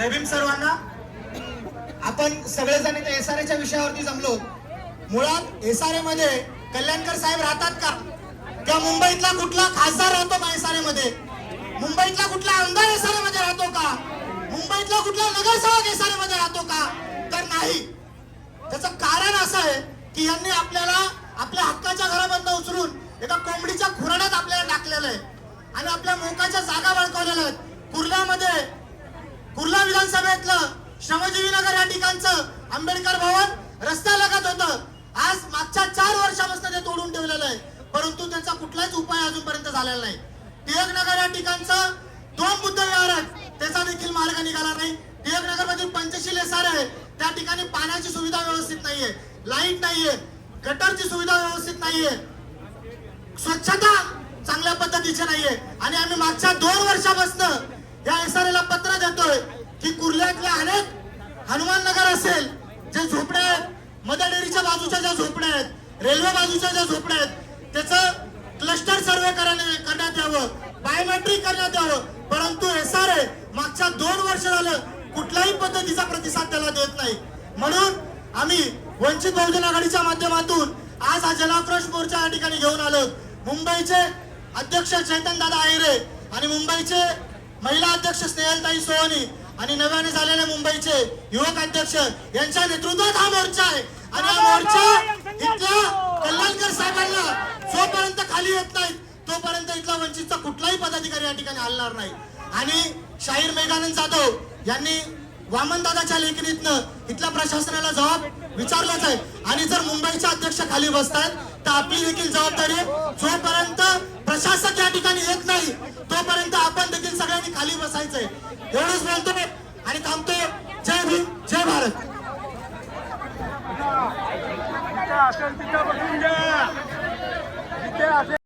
जय भीम सर्वांना. आपण सगळेजण इथे एस आर एच्या विषयावरती जमलो. मुळात एस आर ए मध्ये कल्याणकर साहेब राहतात का? किंवा मुंबईतला कुठला खासदार राहतो का एस आर ए मध्ये? मुंबईतला कुठला आमदार एस आर ए मध्ये राहतो का? मुंबईतला कुठला नगरसेवक एस आर ए मध्ये राहतो का? तर नाही. त्याचं कारण असं आहे की यांनी आपल्याला आपल्या हक्काच्या घरामधनं उचलून एका कोंबडीच्या खुराड्यात आपल्याला टाकलेलं आहे. आणि आपल्या मोकाच्या जागा बळकावलेल्या आहेत. कुर्ल्यामध्ये कुर्ला विधानसभेतलं श्रमजीवी नगर या ठिकाणचं आंबेडकर भवन लगत होतं. आज मागच्या चार वर्षापासून ते तोडून ठेवलेलं आहे. परंतु त्याचा कुठलाच उपाय अजूनपर्यंत झालेला नाही. टिळक नगर या ठिकाणचं दोन बुद्ध व्यवहार आहेत. त्याचा देखील मार्ग निघाला नाही. टिळक नगरमध्ये पंचशील एसआर आहे. त्या ठिकाणी पाण्याची सुविधा व्यवस्थित नाहीये. लाइट नाहीये. गटरची सुविधा व्यवस्थित नाहीये. स्वच्छता चांगल्या पद्धतीची नाहीये. आणि आम्ही मागच्या दोन वर्षापासून या आर एला पत्र देतोय की कुर्ल्यातल्या अनेक हनुमान नगर असेल जे झोपड्या आहेत मदर डेअरीच्या बाजूच्या ज्या झोपड्या आहेत रेल्वे बाजूच्या ज्या झोपड्या आहेत त्याचं क्लस्टर सर्वे करण्यात यावं बायोमेट्रिक करण्यात यावं. परंतु एसआरए मागच्या दोन वर्ष झालं कुठल्याही पद्धतीचा प्रतिसाद त्याला देत नाही. म्हणून आम्ही वंचित बहुजन आघाडीच्या माध्यमातून आज हा जनाक्रोश मोर्चा या ठिकाणी घेऊन आलो. मुंबईचे अध्यक्ष चैतन दादा आहिरे आणि मुंबईचे महिला अध्यक्ष स्नेहलताई सोहनी आणि नव्याने झालेले मुंबईचे युवक अध्यक्ष यांच्या नेतृत्वात हा मोर्चा आहे. आणि हा मोर्चा इथल्या कल्याणकर साहेबांना जोपर्यंत खाली येत नाही तोपर्यंत इथला वंचितचा कुठलाही पदाधिकारी या ठिकाणी हलणार नाही. आणि शाहीर मेघानंद जाधव यांनी वामनदादाच्या लेखणीतनं इथल्या प्रशासनाला जबाब विचारलाच आहे. आणि जर मुंबईचे अध्यक्ष खाली बसतात तर आपली देखील जबाबदारी जोपर्यंत प्रशासक या ठिकाणी आपण खाली बसायचंय. एवढंच बोलतो आणि थांबतो जय भीम जय भारत. असेल तिथं बसून घ्या.